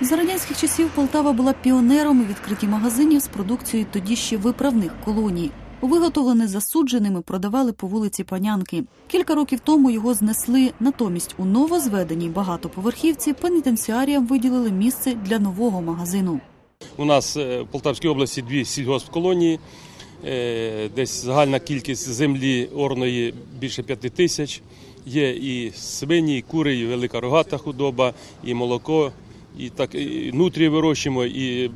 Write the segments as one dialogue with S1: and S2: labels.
S1: За радянських часів Полтава була піонером у відкритті магазинів з продукцією тоді ще виправних колоній. Виготовлене засудженими продавали по вулиці Панянки. Кілька років тому його знесли. Натомість у новозведеній багатоповерхівці пенітенціаріям виділили місце для нового магазину.
S2: У нас е, в Полтавській області дві сільгоспколонії, е, десь загальна кількість землі орної більше п'яти тисяч. Є і свині, і кури, і велика рогата худоба, і молоко, і так і нутрі вирощуємо, і е,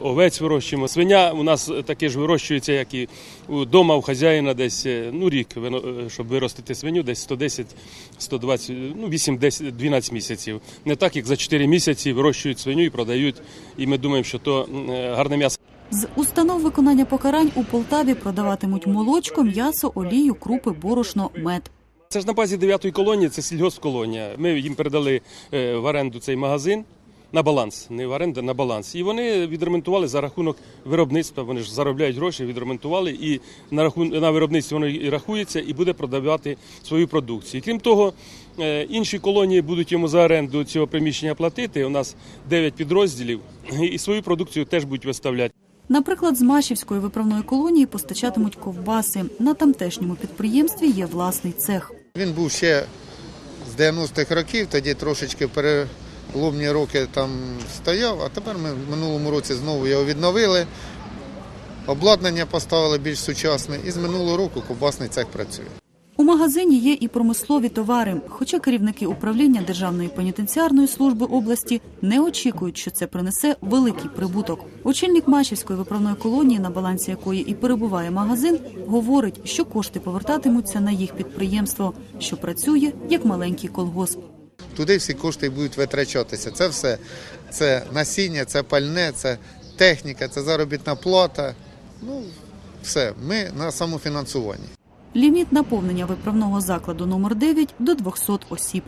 S2: овець вирощуємо. Свиня у нас таке ж вирощується, як і вдома у хазяїна, десь е, ну рік, е, щоб виростити свиню, десь 110, 120, ну 8, 10, 12 місяців. Не так, як за 4 місяці вирощують свиню і продають. І ми думаємо, що то гарне м'ясо.
S1: З установ виконання покарань у Полтаві продаватимуть молочко, м'ясо, олію, крупи, борошно, мед.
S2: Це ж на базі 9-ї колонії, це сільгоспколонія. Ми їм передали в оренду цей магазин на баланс, не в оренду, на баланс. І вони відремонтували за рахунок виробництва. Вони ж заробляють гроші, відремонтували, і на рахун на виробництві воно і рахується і буде продавати свою продукцію. Крім того, е, інші колонії будуть йому за оренду цього приміщення платити. У нас 9 підрозділів, і свою продукцію теж будуть виставляти.
S1: Наприклад, з Машівської виправної колонії постачатимуть ковбаси. На тамтешньому підприємстві є власний цех.
S3: Він був ще з 90-х років, тоді трошечки переломні роки там стояв, а тепер ми в минулому році знову його відновили. Обладнання поставили більш сучасне, і з минулого року ковбасний цех працює.
S1: У магазині є і промислові товари. Хоча керівники управління Державної пенітенціарної служби області не очікують, що це принесе великий прибуток. Очільник Машівської виправної колонії, на балансі якої і перебуває магазин, говорить, що кошти повертатимуться на їх підприємство, що працює як маленький колгосп.
S3: Туди всі кошти будуть витрачатися. Це все це насіння, це пальне, це техніка, це заробітна плата. Ну, все, ми на самофінансуванні.
S1: Ліміт наповнення виправного закладу номер 9 до 200 осіб.